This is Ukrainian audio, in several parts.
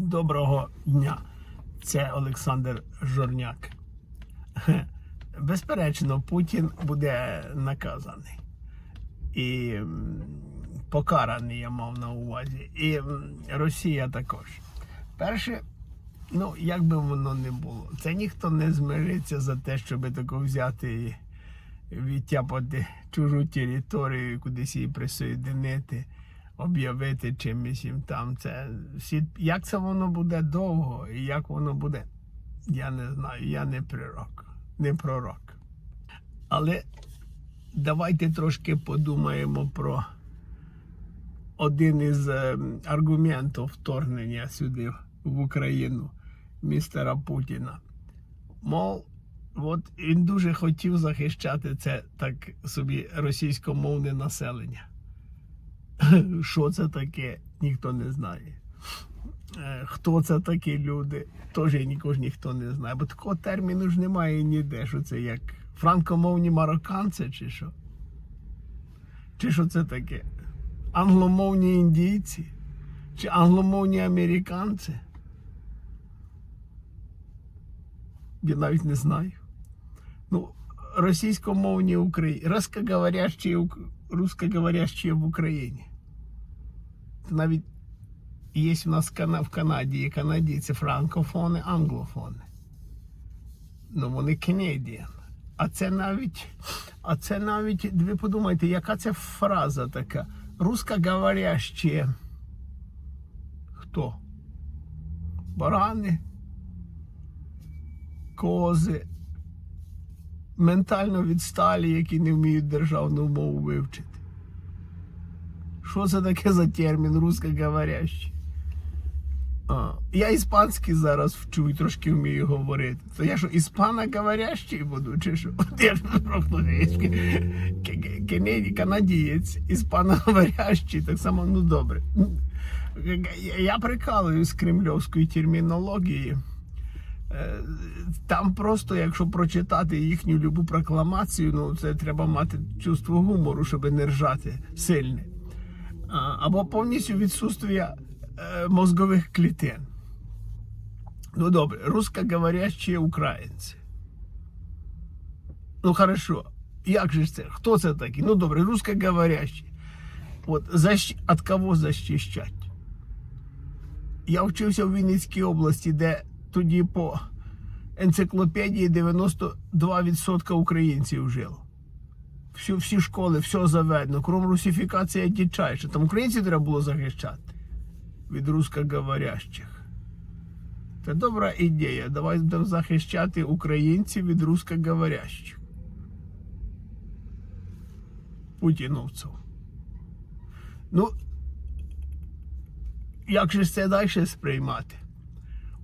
Доброго дня. Це Олександр Жорняк. Безперечно, Путін буде наказаний. І покараний, я мав на увазі. І Росія також. Перше, ну, як би воно не було, це ніхто не змириться за те, щоб тако взяти і відтяпати чужу територію, кудись її присоєдинити, об'явити чимось їм там. Це як це воно буде довго і як воно буде, я не знаю. Я не пророк, не пророк. Але давайте трошки подумаємо про один із е, аргументів вторгнення сюди в Україну містера Путіна. Мов, от він дуже хотів захищати це так собі російськомовне населення. Що це таке, ніхто не знає. Е, Хто це такі люди, теж нікого ж ніхто не знає. Бо такого терміну ж немає ніде, що це як франкомовні марокканці, чи що? Чи що це таке? Англомовні індійці? Чи англомовні американці? Я навіть не знаю. Ну, російськомовні Україні, русскоговорящі, в Україні. Навіть є в нас в Канаді, є канадійці франкофони, англофони. Ну, вони Canadian. А це навіть, а це навіть, ви подумайте, яка це фраза така? Русскоговорящі. Хто? Барани, кози, ментально відсталі, які не вміють державну мову вивчити. Що це таке за термін русскоговорящий? А, я іспанський зараз вчу і трошки вмію говорити. То я що, іспаноговорящий буду, чи що? Я ж. Кенеді, канадієць, іспаноговорящий, так само, ну добре. Я- Я прикалую з кремльовської термінології. Е, Там просто, якщо прочитати їхню любу прокламацію, ну це треба мати чувство гумору, щоб не ржати сильне. Або повністю відсутствие мозгових клітин. Ну добре, русскоговорящі українці. Ну хорошо. Як же це? Хто це такі? Ну добре, русскоговорящі. От защ... от кого защищать? Я вчився в Вінницькій області, де тоді по енциклопедії 92% українців жило. Всі, всі школи, все заведено, крім русифікація дичайше. Там українців треба було захищати від русскоговорящих. Це добра ідея. Давай будемо захищати українців від русскоговорящих. Путіновців. Ну, як же це далі сприймати?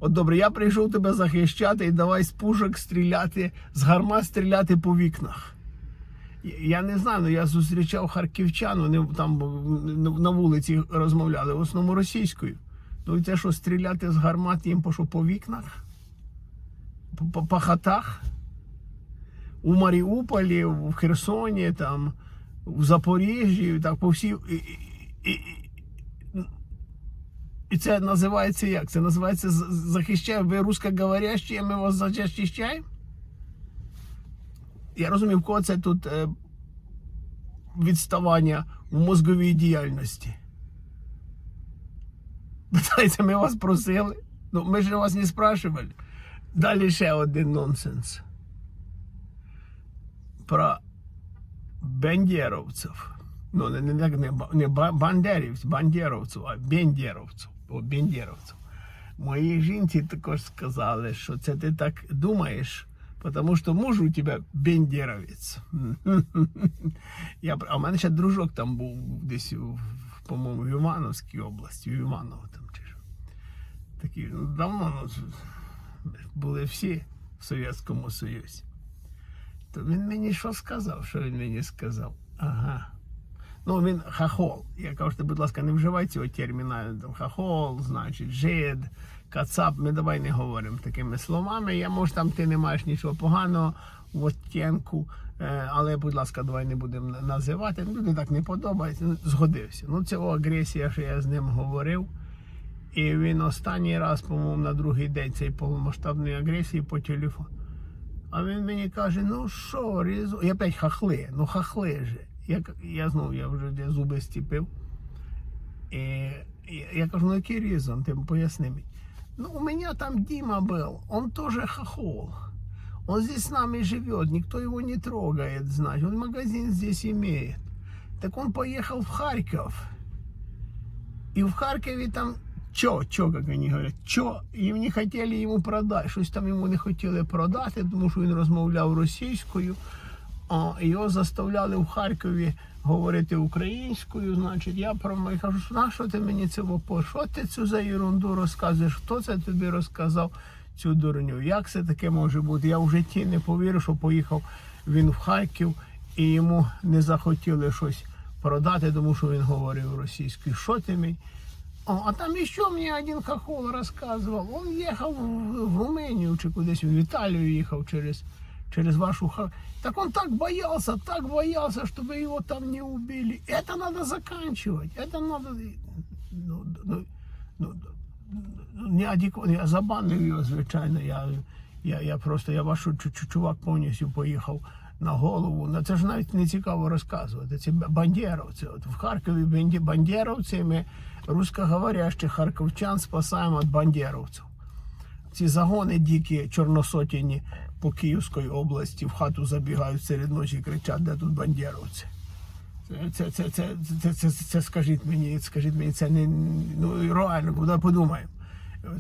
От добре, я прийшов тебе захищати і давай з пушок стріляти, з гармат стріляти по вікнах. Я- не знаю, але я зустрічав харківчан, вони там на- на вулиці розмовляли, в основному російською. Ну і це що, стріляти з гармат їм по що, по вікнах? По, по, хатах? У Маріуполі, в Херсоні, там, в Запоріжжі, так по всій. І, і, і, і це називається як? Це називається з- захищаємо ви русскоговорящі, ми вас захищаємо? Я розумію, в кого це тут е, відставання в мозговій діяльності. Питається, ми вас просили. Ну, ми ж вас не спрашивали. Далі ще один нонсенс. Про бендєровців. Ну, не, не, не, не бандерівців, бандєровців, а бендєровців. О, бендєровців. Моїй жінці також сказали, що це ти так думаєш, тому що муж у тебе бендєровець. Я, а в мене ще дружок там був десь, по-моєму, в Івановській області, в Іваново там чи. Такі, ну, давно ну, були всі в Совєтському Союзі. То він мені що сказав? Що він мені сказав? Ага. Ну, він хахол. Я кажу, що, будь ласка, не вживай цього терміна. Хахол, значить, жид, кацап. Ми давай не говоримо такими словами. Я може там ти не маєш нічого поганого в оттінку, е, але, будь ласка, давай не будемо на- називати. Люди так не подобається. Ну, Згодився. Ну, це агресія, що я з ним говорив. І він останній раз, по-моєму, на другий день цієї повномасштабної агресії по телефону. А він мені каже: ну що, різу. І опять хахли, ну хахли же. Я, я знову я вже зуби стіпив. І я, я кажу, ну який резон, ти поясни мені. Ну, у меня там Дима был, он тоже хохол. Он здесь с нами живет, никто его не трогает, значит, он магазин здесь имеет. Так он поехал в Харьков. И в Харькове там чо, чо, как они говорят, чо, їм не хотіли йому продати, щось там йому не хотіли продати, тому що він розмовляв російською. А його заставляли в Харкові говорити українською. Значить, я про я кажу, на що ти мені це вопо? Що ти цю за ерунду розказуєш? Хто це тобі розказав цю дурню? Як це таке може бути? Я в житті не повірив, що поїхав він в Харків і йому не захотіли щось продати, тому що він говорив російською. Що ти мені? О, а там еще мне один хохол рассказывал. Он ехал в, Румынию, чи кудись в Италию ехал через, через вашу ха... Так он так боялся, так боялся, чтобы его там не убили. Это надо заканчивать. Это надо... Ну, ну, ну, ну, неадекватно. Я забанив його, звичайно. Я, я, я просто, я вашу чу- чу- чувак повністю поїхав на голову. Ну, це ж навіть не цікаво розказувати. Це бандеровці. От в Харкові банді- бандеровці ми русскоговорящих харківчан спасаємо від бандеровців. Ці загони дикі чорносотіні по Київській області в хату забігають серед ночі і кричать, де тут бандеровці. Це, це, це, це, це, це, скажіть мені, скажіть мені, це не ну реально, куди подумаємо.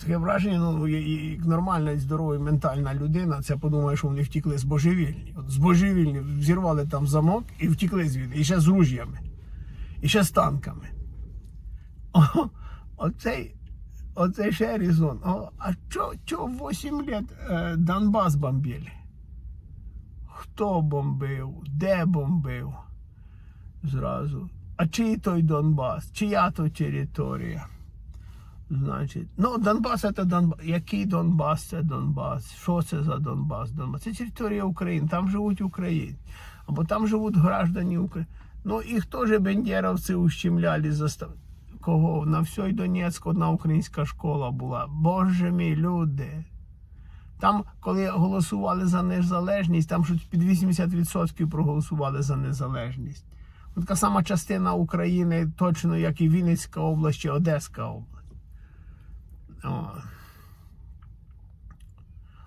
Таке враження, ну і, нормальна здорова ментальна людина, це подумає, що вони втікли з божевільні. От з божевільні взірвали там замок і втікли звідти. І ще з ружьями, і ще з танками. О, оцей, оцей ще резон. О, а чо, чо 8 лет е, Донбас бомбили? Хто бомбив? Де бомбив? Зразу. А чий той Донбас? Чия то територія? Значить, ну Донбас це Донбас. Який Донбас це Донбас? Що це за Донбас? Донбас? Це територія України, там живуть українці. Або там живуть граждані України. Ну і хто же бендеровці ущемляли застав... Кого? На всій Донецьку одна українська школа була. Боже мій, люди. Там, коли голосували за незалежність, там щось під 80% проголосували за незалежність. От Така сама частина України, точно як і Вінницька область чи Одеська область. О.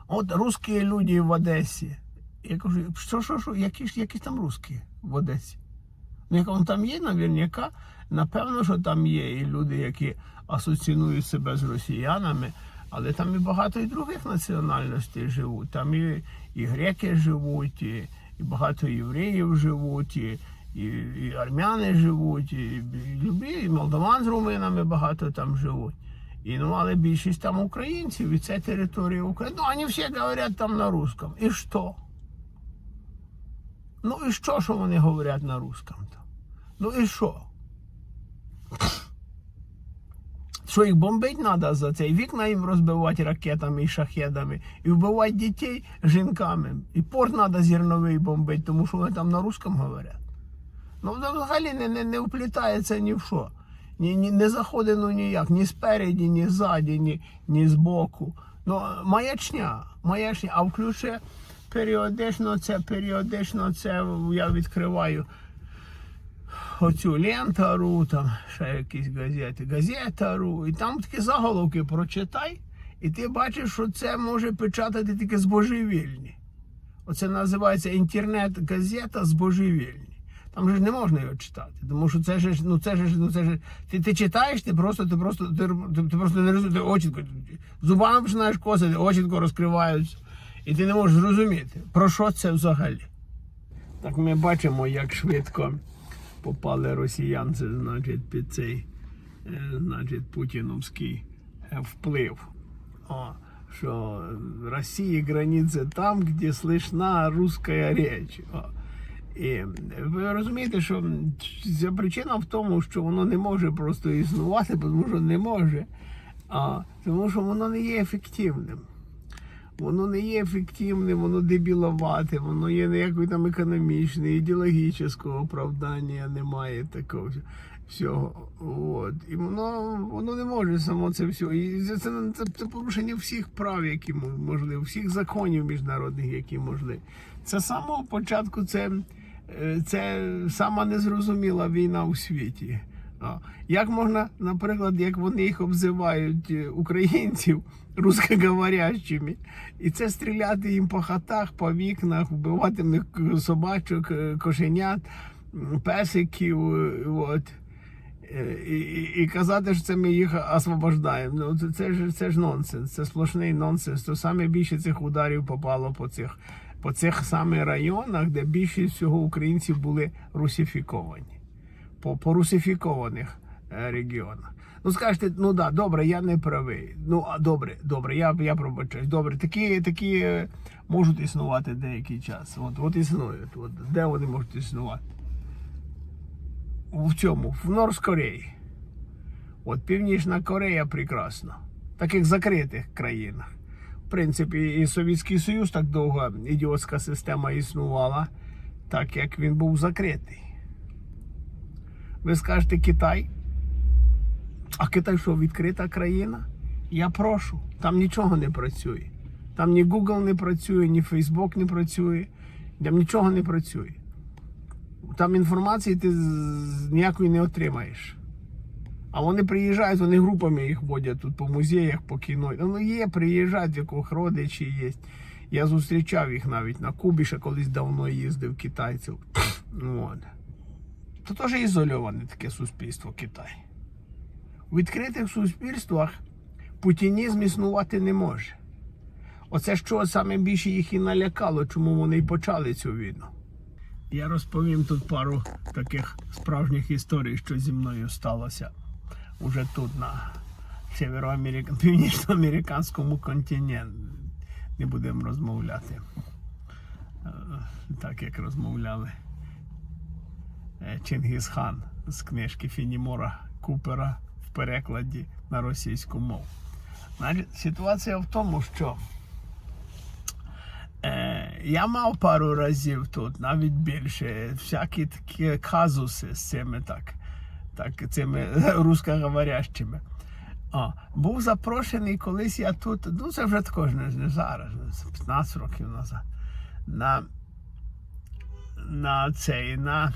От русські люди в Одесі. Я кажу, що, що, що, які які там русські в Одесі? Вони там є, наверняка, напевно, що там є і люди, які асоціюють себе з росіянами, але там і багато і других національностей живуть. Там і, і греки живуть, і, і багато євреїв живуть, і, і, і армяни живуть, і, і, любі, і молдаван з руминами багато там живуть. І, ну, але більшість там українців, і це територія України. Ну, вони всі говорять там на русском. І що? Ну і що, що вони говорять на русском? Ну і що? Що їх бомбить треба за це? І вікна їм розбивати ракетами і шахедами, і вбивати дітей жінками. І порт треба зерновий бомбити, тому що вони там на русском говорять. Ну, взагалі не, не, не вплітається ні в що. Ні, ні, не заходить ну ніяк, ні спереді, ні ззаді, ні, ні збоку. Ну, маячня, маячня, а включе періодично це, періодично це я відкриваю оцю лентару, там ще якісь газети, газетару, і там такі заголовки прочитай, і ти бачиш, що це може печатати тільки збожевільні. Оце називається інтернет-газета збожевільні. Там же ж не можна його читати, тому що це ж, ну це ж, ну це ж, ти, ти читаєш, ти просто, ти просто, ти, ти, просто не розумієш, ти очі зубами починаєш косити, очі розкриваються, і ти не можеш зрозуміти, про що це взагалі. Так ми бачимо, як швидко попали росіянці, значить, під цей, е, значить, путіновський е, вплив. О, що Росії границі там, де слышна русская річ. І ви розумієте, що ця причина в тому, що воно не може просто існувати, тому що не може, а тому що воно не є ефективним. Воно не є ефективним, воно дебіловате, воно є ніякої там економічної, ідеологічного оправдання немає такого. всього. От. І воно, воно не може само це все. І це, це, це, порушення всіх прав, які мо- можливі, всіх законів міжнародних, які можливі. Це з самого початку це, е, це сама незрозуміла війна у світі. Як можна, наприклад, як вони їх обзивають е, українців русскоговорящими, і це стріляти їм по хатах, по вікнах, вбивати в них собачок, е, кошенят, песиків. е, От. Е, І, і, і казати, що це ми їх освобождаємо. Ну це, ж це ж нонсенс, це сплошний нонсенс. То саме більше цих ударів попало по цих по цих саме районах, де більшість всього українців були русифіковані, по, по русифікованих регіонах. Ну скажете, ну да, добре, я не правий. Ну а добре, добре, я я пробачаюсь. Добре, такі такі е, можуть існувати деякий час. От, от існують. От, де вони можуть існувати? в цьому, в Норс Кореї. От Північна Корея прекрасна. В таких закритих країнах. В принципі, і Совєтський Союз так довго ідіотська система існувала, так як він був закритий. Ви скажете Китай. А Китай що, відкрита країна? Я прошу, там нічого не працює. Там ні Google не працює, ні Facebook не працює, там нічого не працює. Там інформації ти ніякої не отримаєш. А вони приїжджають, вони групами їх водять тут по музеях, по кіно. Ну є, приїжджають, яких родичі є. Я зустрічав їх навіть на Кубі, ще колись давно їздив китайців. От. То теж ізольоване таке суспільство Китай. У відкритих суспільствах путінізм існувати не може. Оце що саме більше їх і налякало, чому вони й почали цю війну. Я розповім тут пару таких справжніх історій, що зі мною сталося уже тут, на північноамериканському континенті. Не будемо розмовляти. е, Так як розмовляли е, Чингісхан з книжки Фінімора Купера в перекладі на російську мову. Ситуація в тому, що Е, я мав пару разів тут, навіть більше, всякі такі казуси з цими так, так цими русскоговорящими. А, був запрошений колись я тут, ну це вже також не, не зараз, 15 років назад. На, на цей, на,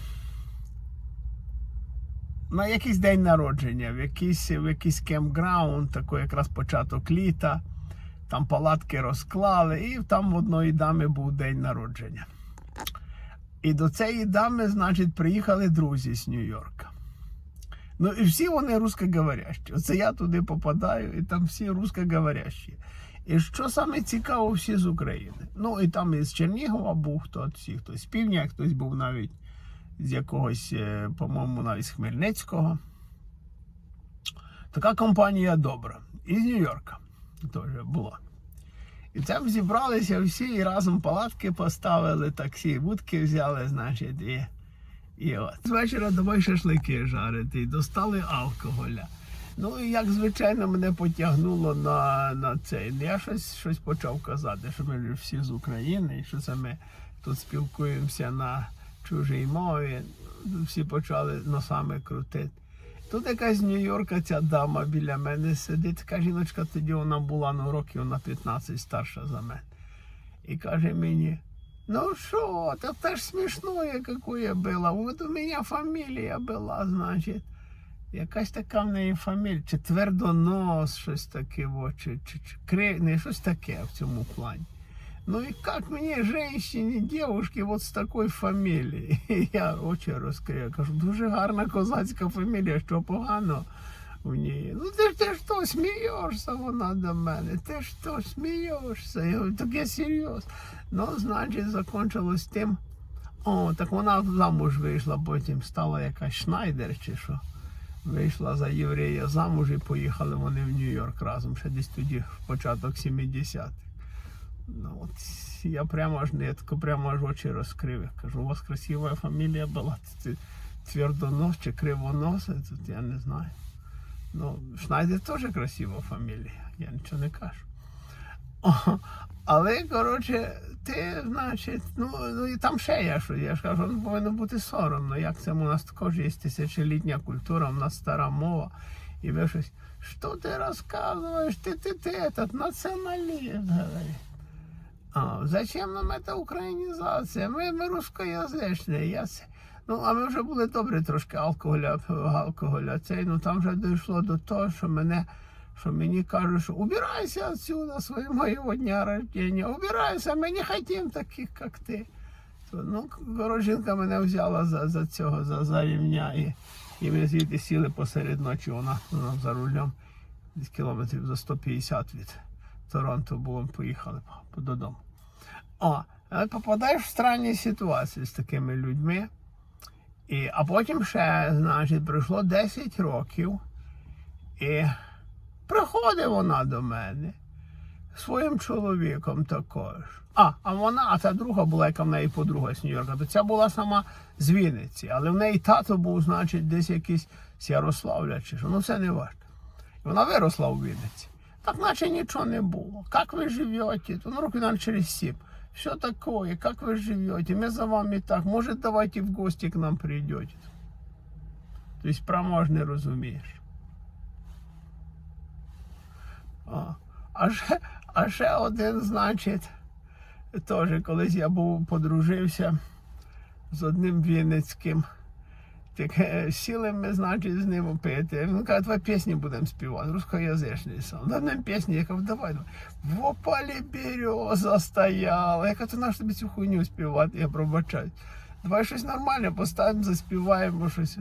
на якийсь день народження, в якийсь, в якийсь кемпграунд, такий якраз початок літа. Там палатки розклали, і там в одної дами був день народження. І до цієї дами, значить, приїхали друзі з Нью-Йорка. Ну і всі вони русскоговорящі. Оце я туди попадаю, і там всі русскоговорящі. І що саме цікаво, всі з України. Ну і там із Чернігова був хто, всі, хтось з півдня, хтось був навіть з якогось, е, по-моєму, навіть з Хмельницького. Така компанія добра. І з Нью-Йорка теж була. І там зібралися всі і разом палатки поставили, таксі, будки взяли, значить, і, і от. З вечора давай шашлики жарити, і достали алкоголя. Ну і як звичайно мене потягнуло на, на цей. Я щось, щось почав казати, що ми всі з України, і що це ми тут спілкуємося на чужій мові. Всі почали носами крутити. Тут якась з Нью-Йорка ця дама біля мене сидить. Така жіночка тоді вона була ну, років на 15 старша за мене. І каже мені: ну що, та це ж смішное, какое було. От у мене фамілія була, значить. Якась така в неї фамілія, чи твердонос, щось таке, во, чи, чи, чи не щось таке в цьому плані. Ну и как мне, женщине, девушке, вот с такой фамілією? Я очі розкрив, кажу, дуже гарна козацька фамілія, що погано в ній. Ну ти ж ти що, смієшся вона до мене? Ти що, смієшся? Я говорю, так я серйозно. Ну, значить, закончилось тим. О, так вона замуж вийшла, потім стала якась Шнайдер чи що. Вийшла за єврея замуж і поїхали вони в Нью-Йорк разом, ще десь тоді, в початок 70-х. Ну, от я прямо аж не прямо аж очі розкрив. Я кажу, у вас красива фамілія була. Твердонос чи кривонос, тут я не знаю. Ну, Шнайдер теж красива фамілія, я нічого не кажу. О, але, коротше, ти, значить, ну, ну і там ще є що. Я ж кажу, ну, повинно бути соромно. Як це у нас також є тисячолітня культура, у нас стара мова. І ви щось, що ти розказуєш? Ти, ти, ти, этот націоналіст, говорить. А, зачем нам эта українізація? Ми, ми русскоязичні. Я. Ну, а ми вже були добре трошки алкоголя, алкоголя. Цей, ну там вже дійшло до того, що мене, що мені кажуть, що убирайся отсюда з моєго дня рождения, убирайся, ми не хотим таких, як ти. То, ну, жінка мене взяла за, за цього, за, за рівня, і, і ми звідти сіли посеред ночі, вона, вона за рулем, десь кілометрів за 150 від Торонто було, поїхали по- по- додому. О, але попадаєш в странні ситуації з такими людьми. І, а потім ще, значить, пройшло 10 років, і приходить вона до мене своїм чоловіком також. А, а вона, а та друга була, яка в неї подруга з Нью-Йорка, то ця була сама з Вінниці, але в неї тато був, значить, десь якийсь з Ярославля чи що. Ну це не важливо. І Вона виросла у Вінниці. Так наче нічого не было. Как вы живете? Ну, руки нам через сип. Все такое, как вы живете? Мы за вами так. Может, давайте в гости к нам придете. То есть прямо ж не розумієш. А, а, ще, а ще один, значить, теж колись я був подружився з одним вінницьким. Так е, сіли ми, значить, з ним пити. Він каже, давай пісні будемо співати, русскоязичний сам. Да нам пісні, я кажу, давай. В опалі береза стояла. Я кажу, наш тобі цю хуйню співати, я пробачаю. Давай щось нормальне поставимо, заспіваємо щось.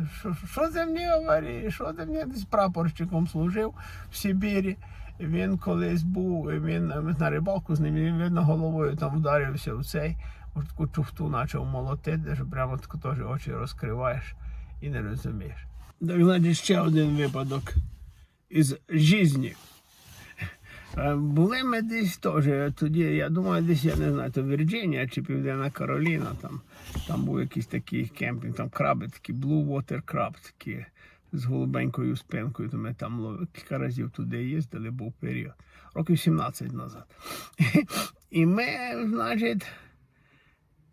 Що, ти мені говориш? Що ти мені десь прапорщиком служив в Сибірі. Він колись був, він на рибалку з ним, він видно головою там вдарився в цей, таку чуфту почав молотити, що прямо таку теж очі розкриваєш і не розумієш. Значить, ще один випадок із житті. Е, Були ми десь теж, тоді, я думаю, десь, я не знаю, то Вірджинія чи Південна Кароліна, там, там був якийсь такий кемпінг, там краби такі, Blue Water Crab такі з голубенькою спинкою, то ми там кілька разів туди їздили, був період. Років 17 назад. І ми, значить,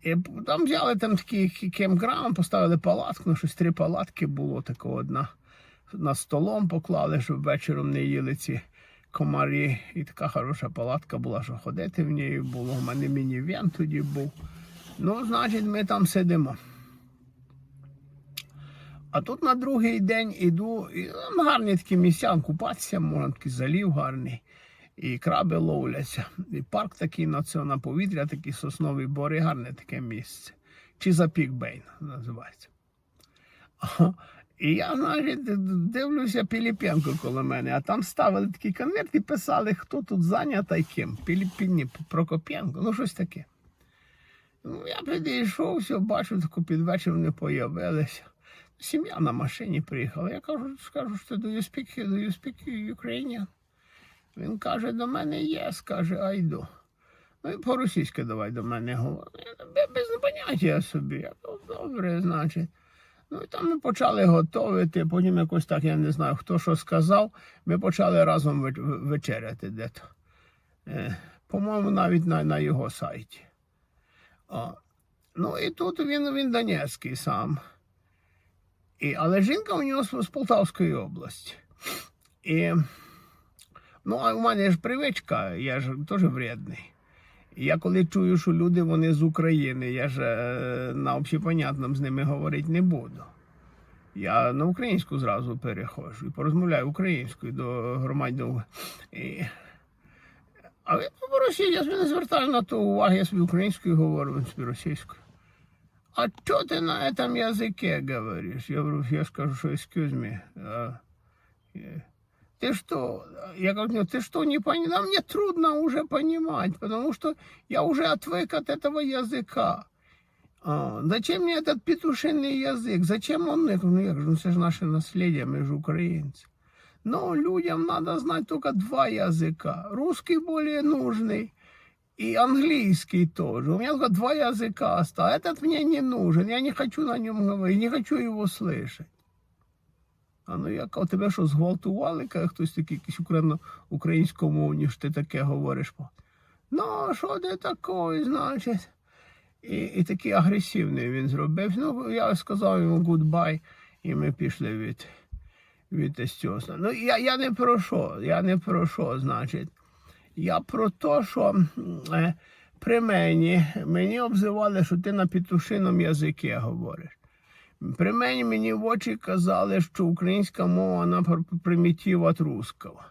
і там взяли там такий кемпграунд, поставили палатку, ну щось три палатки було, такого одна на столом поклали, щоб вечором не їли ці комарі. І така хороша палатка була, що ходити в ній було. У мене міні-вен тоді був. Ну, значить, ми там сидимо. А тут на другий день іду, і там гарні такі місця, купатися, можна такий залів гарний. І краби ловляться. І парк такий національне повітря, такі соснові бори, гарне таке місце. Чи за Пікбейн називається. І я, значить, дивлюся Піліпенко коло мене, а там ставили такий конверт і писали, хто тут зайнятий ким. Піліпіні Прокопенко, ну щось таке. Ну, я підійшов, все, бачу, таку під вечір вони появилися. Сім'я на машині приїхала. Я кажу, скажу, що do you speak, do you speak Ukrainian? Він каже, до мене є, скаже, айду. Ну і по-російськи давай до мене говорить. Без поняття собі. Добре, значить. Ну і там ми почали готувати, потім якось так, я не знаю, хто що сказав. Ми почали разом вечеряти дето. Е, по-моєму, навіть на, на його сайті. О. Ну і тут він, він Донецький сам. І, але жінка у нього з Полтавської області. І, ну, а у мене ж привичка, я ж теж вредний. І Я коли чую, що люди вони з України, я ж е, на общепонятному з ними говорити не буду. Я на українську зразу переходжу і порозмовляю українською до громадян. І... Але по Росії я собі не звертаю на то уваги, я собі українською говорю, він собі російською. А что ты на этом языке говоришь? Я говорю, я скажу, что excuse me. а, Ты что? Я говорю, «Нет, ты что, не? Да мне трудно уже понимать, потому что я уже отвык от этого языка. А, зачем мне этот петушиный язык? Зачем он? Я говорю, ну, я говорю, ну это же наше наследие, мы же украинцы. Но людям надо знать только два языка. Русский более нужный. И английский тоже. У меня только два языка осталось. Этот мне не нужен. Я не хочу на нем говорить, не хочу его слышать. А ну я кажу, тебе що, зґвалтували, каже хтось такий якийсь україно, українськомовні, що ти таке говориш. Ну, що ти такий, значить? І, і такий агресивний він зробив. Ну, я сказав йому гудбай, і ми пішли від, від Тестюса. Ну, я, я не про що, я не про що, значить. Я про те, що е, при мені мені обзивали, що ти на петушином язикі говориш. При мені мені в очі казали, що українська мова вона пр- примітив від русского.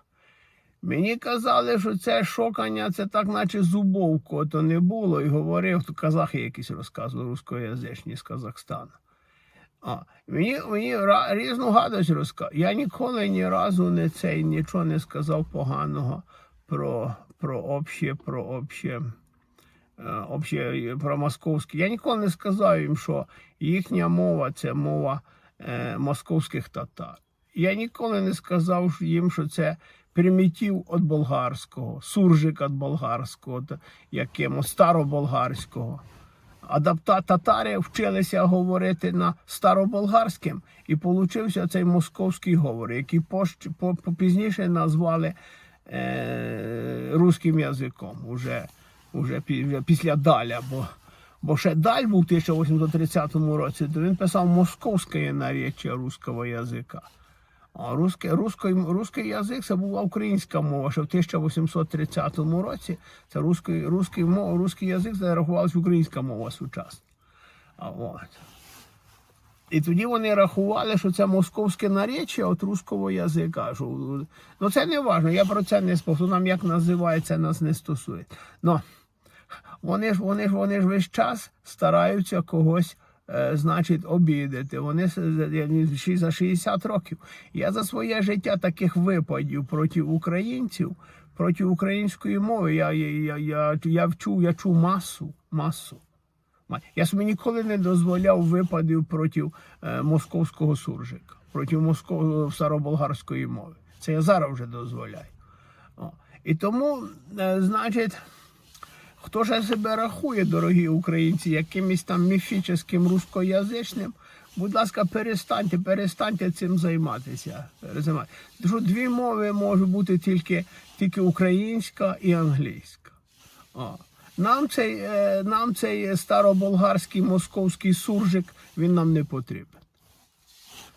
Мені казали, що це шокання, це так, наче зубовку, то не було. І говорив, то казахи якісь розказували рускоязичні з Казахстану. А, мені, мені різну гадость розказав. Я ніколи ні разу не цей нічого не сказав поганого про, про обще, про обще, е, обще, про московське. Я ніколи не сказав їм, що їхня мова це мова е, московських татар. Я ніколи не сказав їм, що це примітив від болгарського, суржик від болгарського, якимось староболгарського. Адапта татари вчилися говорити на староболгарським, і получився цей московський говор, який пізніше назвали е, руським язиком, уже, уже, після Даля. Бо, бо ще Даль був у 1830 році, то він писав московське наречие руського язика. А русський, русський, русський язик це була українська мова, що в 1830 році це русський, русський, русський язик зарахувався українська мова сучасна. А от. І тоді вони рахували, що це московське наречие від руського язика. Що, ну це не важливо, я про це не спосу. Нам як називається, нас не стосує. Ну, вони ж, вони ж, вони ж весь час стараються когось, е, значить, обідати. Вони за 60 років. Я за своє життя таких випадів проти українців, проти української мови. Я, я, я, я, вчув, я чув масу, масу. Ма- Я собі ніколи не дозволяв випадів проти е, московського суржика, проти москов... староболгарської мови. Це я зараз вже дозволяю. О. І тому, е, значить, хто ж себе рахує, дорогі українці, якимось там міфічним рускоязичним, будь ласка, перестаньте, перестаньте цим займатися. Що дві мови можуть бути тільки, тільки українська і англійська. О. Нам цей, е, нам цей староболгарський московський суржик, він нам не потрібен.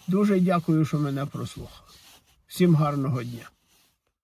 Дуже дякую, що мене прослухали. Всім гарного дня.